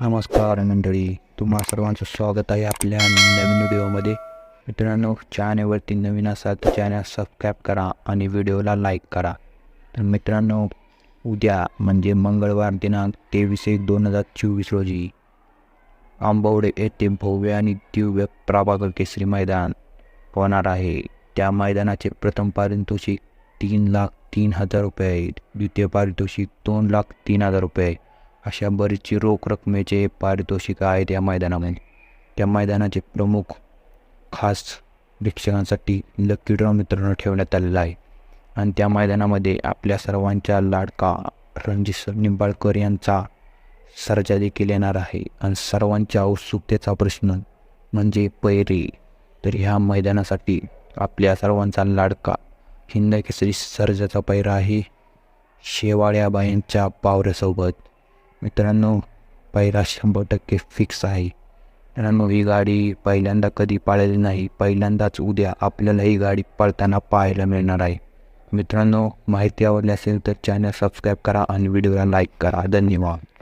नमस्कार मंडळी तुम्हा सर्वांचं स्वागत आहे आपल्या नवीन व्हिडिओमध्ये. मित्रांनो चॅनेलवरती नवीन असाल तर चॅनल सबस्क्राईब करा आणि व्हिडिओला लाईक करा. तर मित्रांनो उद्या म्हणजे मंगळवार दिनांक तेवीस एक दोन हजार चोवीस रोजी आंबवडे येथे भव्य आणि दिव्य प्रभाकर केसरी मैदान होणार आहे. त्या मैदानाचे प्रथम पारितोषिक तीन लाख तीन हजार रुपये आहे द्वितीय पारितोषिक दोन लाख तीन हजार रुपये आहे अशा बरीचशी रोख रकमेचे पारितोषिक आहेत या मैदानामध्ये. त्या मैदानाचे प्रमुख खास प्रेक्षकांसाठी लकी ड्रॉ मित्रांनो ठेवण्यात आलेला आहे. आणि त्या मैदानामध्ये आपल्या सर्वांच्या लाडका रणजित सर निंबाळकर यांचा सर्जा देखील येणार आहे. आणि सर्वांच्या उत्सुकतेचा प्रश्न म्हणजे पैरे. तर ह्या मैदानासाठी आपल्या सर्वांचा लाडका हिंद केसरी सर्जाचा पैरा आहे. शेवाळ्याबाईंच्या पावऱ्यासोबत. मित्रांनो पहिला शंभर टक्के फिक्स आहे. मित्रांनो ही गाडी पहिल्यांदा कधी पाळलेली नाही. पहिल्यांदाच उद्या आपल्याला ही गाडी पळताना पाहायला मिळणार आहे. मित्रांनो माहिती आवडली असेल तर चॅनल सबस्क्राईब करा आणि व्हिडिओला लाईक करा. धन्यवाद.